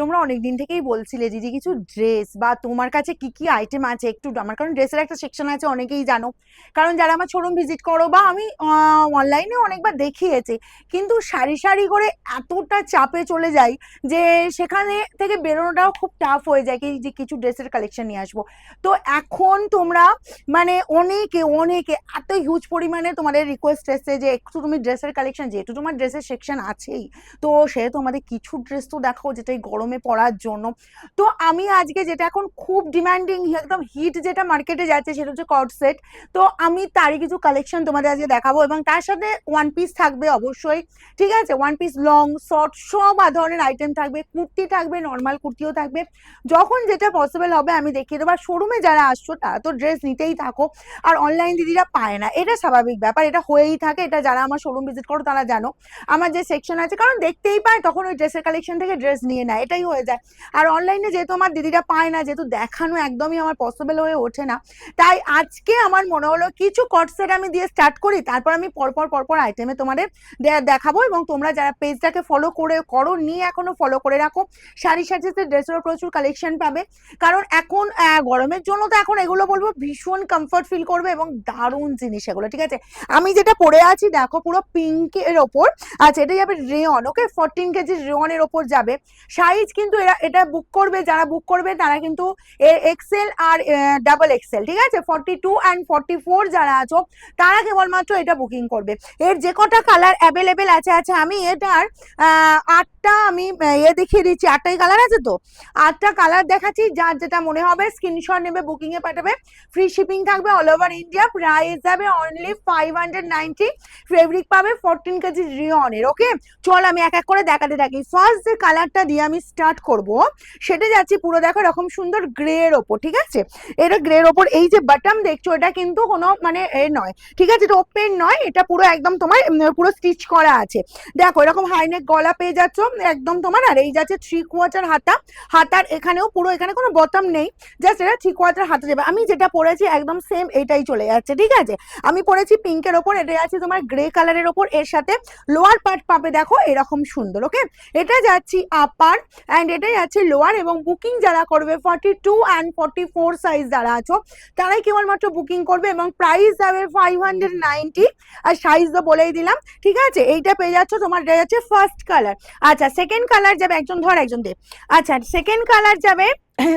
তোমরা অনেক দিন থেকেই বলছিলে দিদি কিছু ড্রেস বা তোমার কাছে কি কি আইটেম আছে? একটু আমার কারণ ড্রেসের একটা সেকশন আছে, অনেকেই জানো। কারণ যারা আমার শোরুম ভিজিট করো বা আমি অনলাইনে অনেকবার দেখিয়েছি, কিন্তু সারি সারি করে এতটা চাপে চলে যাই যে, সেখানে থেকে বেরোনোটাও খুব টাফ হয়ে যায় কি, যে কিছু ড্রেসের কালেকশন নিয়ে আসব। তো এখন তোমরা মানে অনেকে অনেকে এত হিউজ পরিমাণে তোমাদের রিকোয়েস্ট এসছে যে, একটু তুমি ড্রেসের কালেকশন যেহেতু তোমার ড্রেসের সেকশন আছেই, তো সে তোমাদের কিছু ড্রেস তো দেখাও, যেটা এই গরমে পরার জন্য। তো আমি আজকে যেটা এখন খুব ডিমান্ডিং একদম হিট যেটা মার্কেটে যাচ্ছে সেটা হচ্ছে কট সেট তো আমি তারই কিছু কালেকশন তোমাদের আজকে দেখাবো এবং তার সাথে ওয়ান পিস থাকবে অবশ্যই, ঠিক আছে? ওয়ান পিস লং শর্ট সব ধরনের আইটেম থাকবে, কুর্তি থাকবে নর্মাল কুর্তিও থাকবে। যখন যেটা পসিবল হবে আমি দেখিয়ে দেবো। আর শোরুমে যারা আসছো, তারা তো ড্রেস নিতেই থাকো। আর অনলাইন দিদিরা পায় না। এটা স্বাভাবিক ব্যাপার, এটা হয়েই থাকে। এটা যারা আমার শোরুম ভিজিট করো, তারা জানো। আমার যে সেকশন আছে, কারণ দেখতেই পায়, তখন ওই ড্রেসের কালেকশন থেকে ড্রেস নিয়ে নেয়। এটাই হয়ে যায়। আর অনলাইনে যেহেতু আমার দিদিরা পায় না, যেহেতু দেখানো একদমই আমার পসিবল হয়ে ওঠে না, তাই আজকে আমার মনে হলো কিছু কটসেট আমি দিয়ে স্টার্ট করি, তারপর আমি পরপর পরপর আইটেমে তোমাদের দেখাবো এবং তোমরা যারা পেজটাকে ফলো করে, করো, নিয়ে এখনও ফলো করে রাখো। শাড়ি সাজেতে ড্রেসেরও প্রচুর কালেকশন পাবে। কারণ এখন গরমের জন্য তো এখন এগুলো বলব ভীষণ কমফর্ট ফিল করবে এবং দারুণ জিনিস এগুলো, ঠিক আছে? আমি যেটা পরে আছি, দেখো পুরো পিঙ্কের ওপর আচ্ছা এটা যাবে রেয়ন ওকে ফোরটিন কেজি রেয়নের ওপর যাবে। সাইজ কিন্তু এরা, এটা বুক করবে, যারা বুক করবে তারা কিন্তু এক্সেল আর ডাবল এক্সেল ঠিক আছে? Forty two and forty four যারা আছো, তারা কেবলমাত্র এটা বুকিং করবে। এর যে কটা কালার অ্যাভেলেবেল আছে আছে, আমি এটার আটটা আমি ইয়ে দেখিয়ে দিচ্ছি। আটটাই কালার আছে তো? আটটা কালার দেখাচ্ছি, যার যেটা মনে হবে স্ক্রিনশট নেবে বুকিংয়ে পাঠাবে। ফ্রি শিপিং থাকবে অল ওভার ইন্ডিয়া প্রাইস যাবে only five hundred ninety fabric পাবে ফোরটিন কেজি রিয়নের ওকে চল আমি এক এক করে দেখাতে থাকি। ফার্স্ট যে কালারটা দিয়ে আমি স্টার্ট করব, সেটা যাচ্ছি পুরো দেখো এরকম সুন্দর গ্রে এর ওপর, ঠিক আছে? এটা গ্রে এর ওপর এই যে বাটাম দেখছ, এটা কিন্তু কোনো মানে এ নয়, ঠিক আছে? এটা ওপেন নয়, এটা পুরো একদম তোমার পুরো স্টিচ করা আছে। দেখো এরকম হাইনেক গলা পেয়ে যাচ্ছ, একদম তোমার, আর এই যাচ্ছে থ্রি কোয়ার্টার হাতা, হাতার এখানেও পুরো, এখানে কোনো বটম নেই জাস্ট এটা থ্রি কোয়ার্টার হাতা যাবে আমি যেটা পরেছি একদম সেম এটাই চলে যাচ্ছে, ঠিক আছে? আমি পরেছি পিঙ্কের ওপর, এটা আছে তোমার গ্রে কালারের ওপর, এর সাথে লোয়ার পার্ট পাবে, দেখো এরকম সুন্দর ওকে এটা যাচ্ছি আপার অ্যান্ড এটাই আছে লোয়ার এবং বুকিং যারা করবে forty two and forty four size যারা আছো, তারাই কেবলমাত্র বুকিং করবে এবং প্রাইস যাবে ফাইভ হান্ড্রেড নাইনটি আর সাইজ তো বলেই দিলাম, ঠিক আছে? এইটা পেয়ে যাচ্ছ, তোমার এটা যাচ্ছে ফার্স্ট কালার আচ্ছা সেকেন্ড কালার যাবে, একজন ধর, একজন দেব আচ্ছা সেকেন্ড কালার যাবে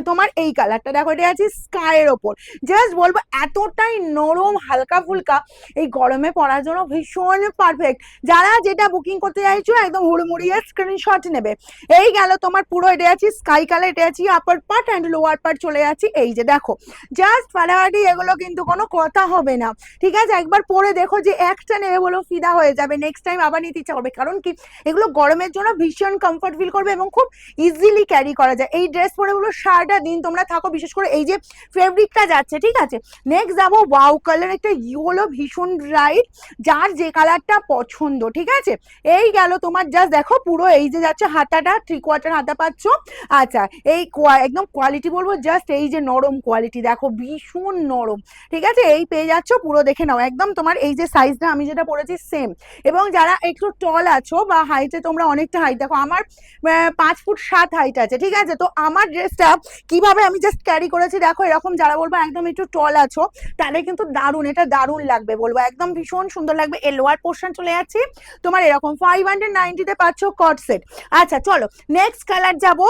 তোমার এই কালারটা দেখো, এটা আছে স্কাইয়ের ওপর। জাস্ট বলব, এতটাই নরম, হালকা ফুলকা, এই গরমে পরার জন্য ভীষণ পারফেক্ট যারা যেটা বুকিং করতে চাইছো, একদম হুড়মুড়িয়ে স্ক্রিনশট নেবে। এই গেল তোমার পুরো, এটা আছে স্কাই কালার এটা আছে upper part and lower part চলে যাচ্ছি। এই যে দেখো জাস্ট ফাটাফাটি এগুলো কিন্তু কোনো কথা হবে না। ঠিক আছে, একবার পরে দেখো যে একটা নেবে বলো ফিদা হয়ে যাবে। নেক্সট টাইম আবার নিতে ইচ্ছা করবে। কারণ কি, এগুলো গরমের জন্য ভীষণ কমফর্ট ফিল করবে এবং খুব ইজিলি ক্যারি করা যায়। এই ড্রেস পরে গুলো সারাটা দিন তোমরা থাকো, বিশেষ করে এই যে ফেব্রিকটা যাচ্ছে, ঠিক আছে? নেক্সট যাব ওয়াও কালার একটা ইয়েলো ভীষণ ব্রাইট যার যে কালারটা পছন্দ, ঠিক আছে? এই গেল তোমার জাস্ট দেখো পুরো এই যে যাচ্ছে হাতাটা থ্রি কোয়ার্টার হাতা পাচ্ছ। আচ্ছা এই একদম কোয়ালিটি বলব জাস্ট এই যে নরম কোয়ালিটি দেখো ভীষণ নরম, ঠিক আছে? এই পেয়ে যাচ্ছ, পুরো দেখে নাও। একদম তোমার এই যে সাইজটা আমি যেটা পরেছি সেম এবং যারা একটু টল আছো বা হাইটে তোমরা অনেকটা হাইট দেখো আমার পাঁচ ফুট সাত হাইট আছে, ঠিক আছে? তো আমার ড্রেসটা কীভাবে আমি জাস্ট ক্যারি করেছি? দেখো, এরকম যারা বলব, একদম একটু টল আছো তাহলে কিন্তু দারুণ, এটা দারুণ লাগবে বলব। একদম ভীষণ সুন্দর লাগবে। এ লোয়ার পোর্শন চলে যাচ্ছি। তোমার এরকম ফাইভ হান্ড্রেড নাইনটিতে পাচ্ছ কট সেট আচ্ছা চলো নেক্সট কালার যাব।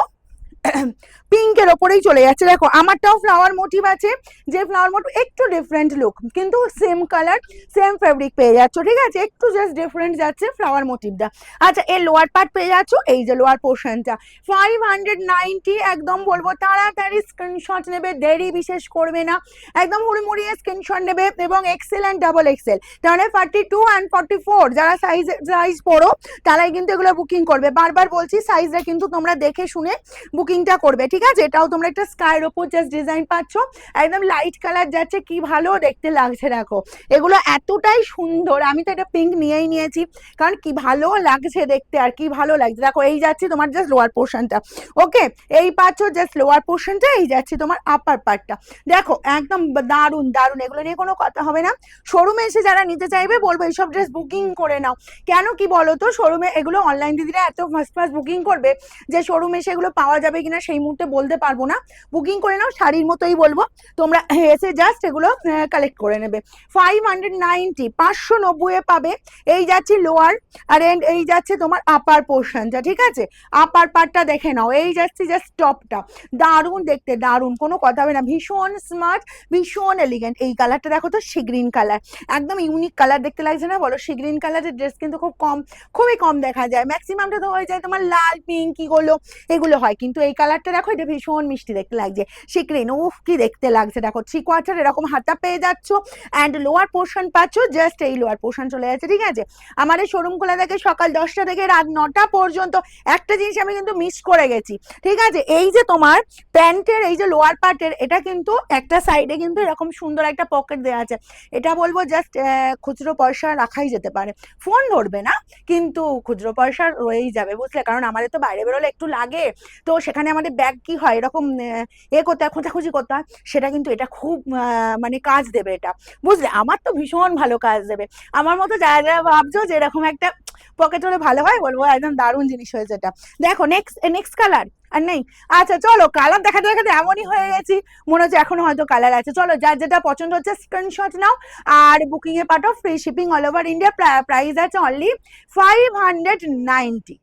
পিঙ্কের ওপরেই চলে যাচ্ছে। দেখো, আমারটাও ফ্লাওয়ার মোটিভ আছে, যে ফ্লাওয়ার মোটিভ একটু ডিফারেন্ট লুক কিন্তু সেম কালার সেম ফেব্রিক পেয়ে যাচ্ছ, ঠিক আছে? একটু জাস্ট ডিফারেন্ট যাচ্ছে ফ্লাওয়ার মোটিভটা আচ্ছা এর লোয়ার পার্ট পেয়ে যাচ্ছ, এই যে লোয়ার পোর্শনটা ফাইভ হান্ড্রেড নাইনটি একদম বলব, তাড়াতাড়ি স্ক্রিনশট নেবে, দেরি বিশেষ করবে না। একদম হুড়মুড়িয়ে স্ক্রিনশট নেবে এবং এক্সেল অ্যান্ড ডাবল এক্সেল তাহলে forty two and forty four যারা সাইজ সাইজ পড়ো, তারাই কিন্তু এগুলো বুকিং করবে। বারবার বলছি সাইজটা কিন্তু তোমরা দেখে শুনে বুকিং বুকিংটা করবে, ঠিক আছে? এটাও তোমরা একটা স্কাইয়ের ওপর জাস্ট ডিজাইন পাচ্ছ। একদম লাইট কালার যাচ্ছে, কি ভালো দেখতে লাগছে, দেখো। এগুলো এতটাই সুন্দর, আমি তো এটা পিঙ্ক নিয়েই নিয়েছি, কারণ কি ভালো লাগছে দেখতে আর কি ভালো লাগছে। দেখো, এই যাচ্ছে তোমার জাস্ট লোয়ার পোর্শনটা ওকে এই পাচ্ছ জাস্ট লোয়ার পোর্শনটা এই যাচ্ছে তোমার আপার পার্টটা দেখো, একদম দারুণ দারুণ, এগুলো নিয়ে কোনো কথা হবে না। শোরুমে এসে যারা নিতে চাইবে, বলব এইসব ড্রেস বুকিং করে নাও। কেন কি বলো তো শোরুমে এগুলো অনলাইন দিদিরা এত ফার্স্ট ফার্স্ট বুকিং করবে যে শোরুমে এসে এগুলো পাওয়া যাবে কিনা সেই মুহূর্তে বলতে পারব না। বুকিং করে নাও, শাড়ির মতোই বলব। তোমরা এসে জাস্ট এগুলো কালেক্ট করে নেবে। ফাইভ হান্ড্রেড নাইনটি পাঁচশো নব্বইয়ে পাবে। এই যাচ্ছে লোয়ার আর এন্ড এই যাচ্ছে তোমার আপার পোর্শনটা ঠিক আছে? আপার পার্টটা দেখে নাও। এই যাচ্ছে জাস্ট টপটা দারুণ দেখতে, দারুণ। কোনো কথা হবে না। ভীষণ স্মার্ট ভীষণ এলিগেন্ট এই কালারটা দেখো তো, সি গ্রিন কালার একদম ইউনিক কালার দেখতে লাগছে না? বলো, সি গ্রিন কালারের ড্রেস কিন্তু খুব কম, খুবই কম দেখা যায়। ম্যাক্সিমামটা তো হয়ে যায় তোমার লাল পিঙ্ক কি গুলো এগুলো হয়। কিন্তু এই কালারটা দেখো, এটা ভীষণ মিষ্টি দেখতে লাগছে। সি গ্রিন উফ, কি দেখতে লাগছে। দেখো থ্রি কোয়ার্টার এরকম হাতা পেয়ে যাচ্ছ অ্যান্ড লোয়ার পোর্শন পাচ্ছ জাস্ট এই লোয়ার পোর্শন চলে যাচ্ছে, ঠিক আছে? এই শোরুম খোলা থাকে সকাল দশটা থেকে রাত নটা পর্যন্ত। একটা জিনিস আমি কিন্তু মিস করে গেছি, ঠিক আছে? এই যে তোমার প্যান্টের, এই যে লোয়ার পার্টের এটা কিন্তু একটা সাইডে কিন্তু এরকম সুন্দর একটা পকেট দেওয়া আছে। এটা বলব জাস্ট খুচরো পয়সা রাখাই যেতে পারে। ফোন ধরবে না, কিন্তু খুচরো পয়সা রয়েই যাবে, বুঝলে? কারণ আমাদের তো বাইরে বেরোলে একটু লাগে, তো সেখানে আমাদের ব্যাগ কি হয়, এরকম এ করতে হয়, খোঁজাখুঁজি করতে হয়, সেটা কিন্তু এটা খুব মানে কাজ দেবে এটা। বুঝলে? আমার তো ভীষণ ভালো কাজ দেবে। আমার মতো যারা যারা ভাবছ যে এরকম একটা পকেট হলে ভালো হয়, বলব একদম দারুণ জিনিস হয়েছে এটা। দেখো নেক্সট নেক্সট কালার আর নেই? আচ্ছা চলো কালার দেখাতে দেখাতে এমনই হয়ে গেছি, মনে হচ্ছে এখনও হয়তো কালার আছে। চলো, যার যেটা পছন্দ হচ্ছে স্ক্রিনশট নাও, আর বুকিং এ পাঠাও free shipping all over India price আছে অনলি ফাইভ হান্ড্রেড নাইনটি